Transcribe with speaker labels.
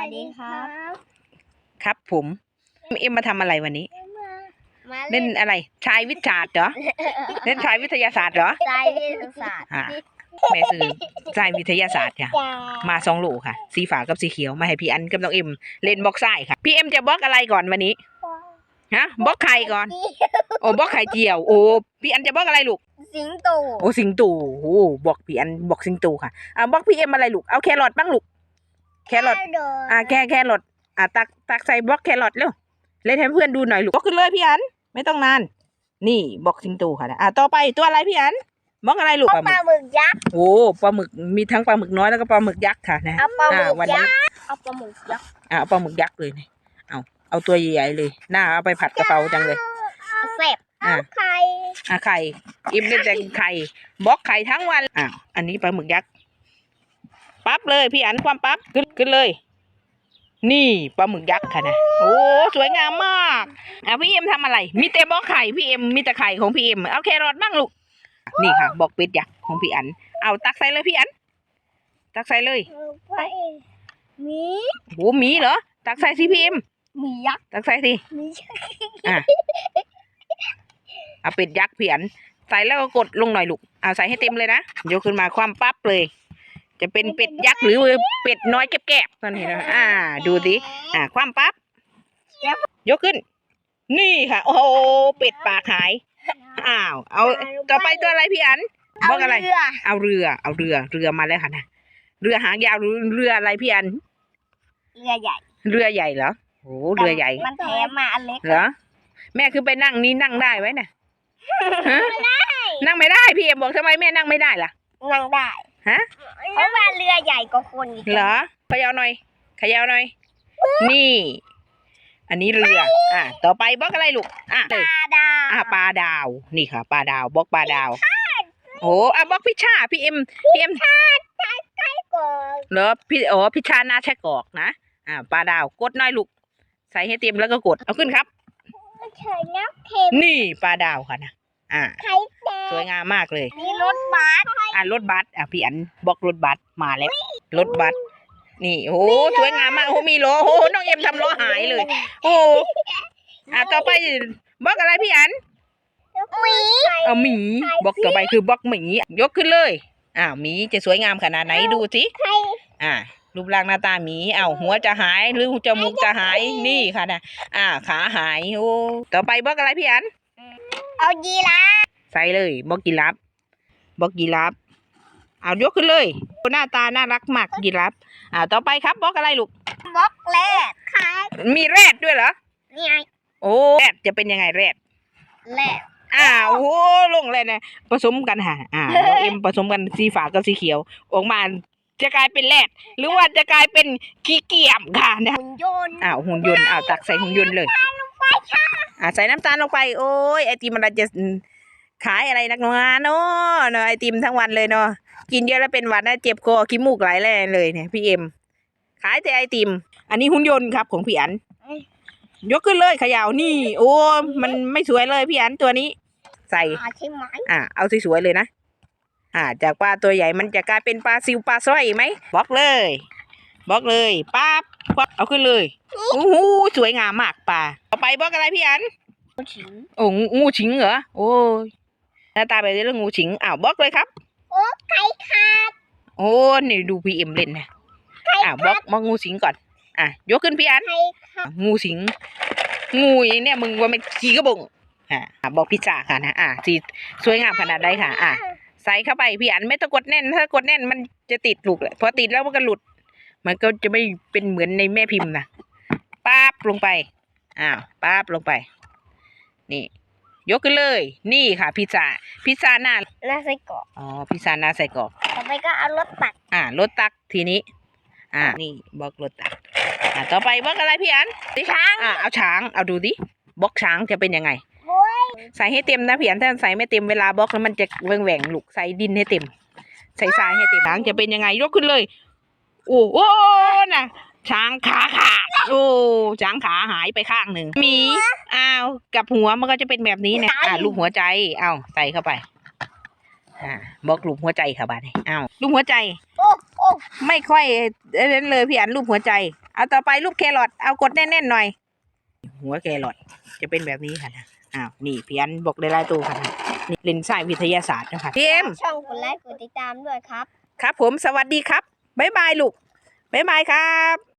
Speaker 1: วัสดีครับ
Speaker 2: ครับผมเอ็มมาทำอะไรวันนี้
Speaker 1: มา
Speaker 2: เล่นอะไรชายวิทยาศาสตร์เหรอเล่นชายวิทยาศาสตร์เหรอ
Speaker 1: ใจวิทยาศาสตร์
Speaker 2: อ่าแม่ซื้อชายวิทยาศาสตร์ค่ะ
Speaker 1: จ้า
Speaker 2: มาสองลูกค่ะ สีฝากับสีเขียวมาให้พี่อันกับน้องเอ็มเล่นบล็อกไส้ค่ะ พี่เอ็มจะบล็อกอะไรก่อนวันนี้ฮะบล็อกไข่ก่อน โอ้บล็อกไข่เจียว โอ้พี่อันจะบล็อกอะไรลูก
Speaker 1: สิงโต
Speaker 2: โอ้สิงโตูโอ้บอกพี่อันบอกสิงโตูค่ะอ่าบอกพี่เอ็มอะไรลูกเอาแครอทบ้างลูก แครอทอ่าแคแครอทอ่าตักตักใส่บล็อกแครอทเร็วเล่นให้เพื่อนดูหน่อยลูกบล็อกขึ้นเลยพี่อัน ไม่ต้องนาน นี่บอกสิงโตูค่ะนะอ่าต่อไปตัวอะไรพี่อันบล็อกอะไรลูก
Speaker 1: ปลาหมึกยักษ์
Speaker 2: โอ้ปลาหมึกมีทั้งปลาหมึกน้อยแล้วก็ปลาหมึกยักษ์ค่ะนะ
Speaker 1: เอาปลาหมึ
Speaker 2: อ่ากวัน
Speaker 1: ยั
Speaker 2: นี้
Speaker 1: กษ์เอาปลาหมึกยักษ์
Speaker 2: อ่าเอาปลาหมึกยักษ์เลยนี่เอาเอาตัวใหญ่ๆเลยหน้าเอาไปผัดกะเพราจังเลย
Speaker 1: เอาแซ่บ
Speaker 2: อ่า
Speaker 1: ไข่
Speaker 2: อะไข่อิมเล่นแต่ไข่บล็อกไข่ทั้งวันอะอันนี้ปลาหมึกยักษ์ ปั๊บเลยพี่อันความปั๊บขึ้นขึ้นเลย นี่ปลาหมึกยักษ์ค่ะนะโอ้สวยงามมากอะพี่เอ็มทำอะไร มีแต่บล็อกไข่พี่เอ็มมีแต่ไข่ของพี่เอ็มเอาแครอทบ้างลูกนี่ค่ะบล็อกเป็ดยักษ์ของพี่อัน เอาตักใส่เลยพี่อัน ตักใส่เลย
Speaker 1: ไปหมี
Speaker 2: โอ้หมีเหรอตักใส่สิพี่เอ็ม
Speaker 1: หมียักษ์
Speaker 2: ตักใส่สิ
Speaker 1: หมี
Speaker 2: อะเอาเป็ดยักษ์พี่อันใส่แล้วก็กดลงหน่อยลูกเอาใส่ให้เต็มเลยนะยกขึ้นมาความปั๊บเลย จะเป็นเป็ดยักษ์หรือเป็ดน้อยแก็บๆตอนนี้นะอ่า ดูสิอ่า ความปั๊บยกขึ้น นี่ค่ะ โอ้โหเป็ดปากหายอ้าว เอาต่อไปตัวอะไรพี่อัน
Speaker 1: เอา
Speaker 2: บอกอะไร
Speaker 1: เรือ
Speaker 2: เอาเรือ เอาเรือ เรือมาแล้วค่ะนะเรือหางยาวหรือเรืออะไรพี่อัน
Speaker 1: เรือใหญ่
Speaker 2: เรือใหญ่เหรอโอ้เรือใหญ่
Speaker 1: มันแถมมาอันเล็ก
Speaker 2: เหรอแม่คือไปนั่งนี่นั่งได้ไหมเนี่ยฮะนั่งไม่ได้ พี่เอ็มบอกทำไมแม่นั่งไม่ได้ล่ะ
Speaker 1: นั่งได้
Speaker 2: ฮะ
Speaker 1: เพราะว่าเรือใหญ่กว่าคนอีก
Speaker 2: เหรอเขยาวหน่อยเขยาวหน่อย นี่ อันนี้เรือ อะ ต่อไปบล็อกอะไรลูก อะ
Speaker 1: ป
Speaker 2: เลย
Speaker 1: ลาดาว
Speaker 2: อะปลาดาว นี่ค่ะปลาดาวบล็อกปลาดาวโอ้อะบล็อกพิชชาพี่เอ็มพี่เอ็ม
Speaker 1: ก่อน
Speaker 2: เหรอพี่อ๋อพิชชาหน้าใช่กอกนะ อ่าปลาดาวกดหน่อยลูก ใส่ให้เต็มแล้วก็กด เอาขึ้นครับ
Speaker 1: เฉยน้ำเค็ม
Speaker 2: นี่ปลาดาวค่ะนะ อ่า
Speaker 1: ไข่แด
Speaker 2: สวยงามมากเลย
Speaker 1: นี่รถบัส
Speaker 2: อะรถบัสอะพี่อันบล็อกรถบัสมาแล้วรถบัสนี่โอ้โหสวยงามมากโอ้โหมีล้อโอ้โหน้องเอ็มทำล้อหายเลย โอ้โหอะต่อไปบล็อกอะไรพี่อัน
Speaker 1: หมี
Speaker 2: เอาหมีบล็อกต่อไปคือบล็อกหมียกขึ้นเลยอ้าวหมีจะสวยงามขนาดไหนดูสิ
Speaker 1: ไข่
Speaker 2: อ่ารูปร่างหน้าตาหมีอ้าวหัวจะหายหรือจมูกจะหายนี่ค่ะนะอ่า ขาหายโอ้ต่อไปบล็อกอะไรพี่อัน
Speaker 1: เอายีราฟ
Speaker 2: ใส่เลยบล็อกกีราฟบล็อกกีราฟเอายกขึ้นเลยหน้าตาน่ารักมากกีราฟอ่าต่อไปครับบล็อกอะไรลูก
Speaker 1: บล็อกแรกไข่
Speaker 2: มีแรดด้วยเหรอ
Speaker 1: นี่ไง
Speaker 2: โอ้แรดจะเป็นยังไงแรด
Speaker 1: แรก
Speaker 2: อ้าวโอ้ลงเลยนะผสมกันค่ะอ่าน้องเอ็มผสมกันสีฝากับสีเขียว ออกมาจะกลายเป็นแรดหรือว่าจะกลายเป็นขี้เกียจค่ะนะ
Speaker 1: หุ่นยนต์
Speaker 2: อ้าวหุ่นยนต์อ้าวตักใส่หุ่นยนต์เลย อ่าใส่น้ำตาลลงไป โอ้ยไอติมมันจะขายอะไรนักหนาเนาะเนาะไอติมทั้งวันเลยเนาะกินเยอะแล้วเป็นหวัดนะเจ็บคอขี้มูกไหลแล่เลยเนี่ยพี่เอ็มขายแต่ไอติม อันนี้หุ่นยนต์ครับของพี่อัน ยกขึ้นเลยเขย่านี่ โอ้มันไม่สวยเลยพี่อันตัวนี้ ใส่
Speaker 1: อาใช่ไหม
Speaker 2: อ่าเอาสวยๆเลยนะอ่าจากปลาตัวใหญ่มันจะกลายเป็นปลาซิวปลาสร้อยไหมบล็อกเลยบล็อกเลยปั๊บ ควักเอาขึ้นเลยโอ้โหสวยงามมากปลาต่อไปบล็อกอะไรพี่อัน
Speaker 1: ฉิง
Speaker 2: โอ้งูงูฉิงเหรอโอ้ยหน้าตาแบบนี้แล้วงูฉิงอ้าวบล็อกเลยครับ
Speaker 1: โอ้ไข่ขาด
Speaker 2: โอ้นี่ดูพีเอ็มเล่นนะอ่าบล็อกบล็อกงูสิงก่อน อะยกขึ้นพี่อัน
Speaker 1: ไข่ขาด
Speaker 2: งูสิง งูอย่างเนี่ยมึงว่ามันขี้กระบงอ่าอะบอกพิจาค่ะนะอ่าสีสวยงามขนาดใดค่ะ อะใส่เข้าไปพี่อันไม่ต้องกดแน่น ถ้ากดแน่นมันจะติดลูกแหละพอติดแล้วมันก็หลุด มันก็จะไม่เป็นเหมือนในแม่พิมพ์นะป๊าบลงไป อ้าวป๊าบลงไป นี่ ยกขึ้นเลย นี่ค่ะ พิซซ่า พิซซ่าหน้า
Speaker 1: แล้วไส้กรอก
Speaker 2: อ๋อ พิซซ่าหน้าใส่กรอก
Speaker 1: ต่อไปก็เอารถตัก
Speaker 2: อ่ารถตักทีนี้ อ่า นี่บล็อกรถตัก อ่าต่อไปบล็อกอะไรพี่อัน
Speaker 1: ช้าง
Speaker 2: อ่า เอาช้าง เอาดูดิบล็อกช้างจะเป็นยังไง
Speaker 1: โอ้ย
Speaker 2: ใส่ให้เต็มนะพี่อันถ้าใส่ไม่เต็มเวลาบล็อกแล้วมันจะแหว่งแหว่งๆลูกใส่ดินให้เต็ม ใส่ทรายให้เต็มช้างจะเป็นยังไงยกขึ้นเลย โอ้โหน่ะช้างขาขาดโอ้ช้างขาหายไปข้างหนึ่งหมีอ้าวกับหัวมันก็จะเป็นแบบนี้นะอ่าลูกหัวใจเอาใส่เข้าไปอ่าบล็อกลูกหัวใจค่ะบ้านนี้อ้าวลูกหัวใจ
Speaker 1: โอ้โอ้
Speaker 2: ไม่ค่อยเล่นเลยพี่อันรูปหัวใจ เอาต่อไปรูปแครอทเอากดแน่นๆหน่อย หัวแครอทจะเป็นแบบนี้ค่ะนะอ้าวนี่พี่อันบอกได้หลายตัวค่ะนะนี่เล่นสายวิทยาศาสตร์นะคะพี่เอ็ม
Speaker 1: ช่องกดไลค์กดติดตามด้วยครับ
Speaker 2: ครับผมสวัสดีครับ บ๊ายบายลูกบ๊ายบายครับ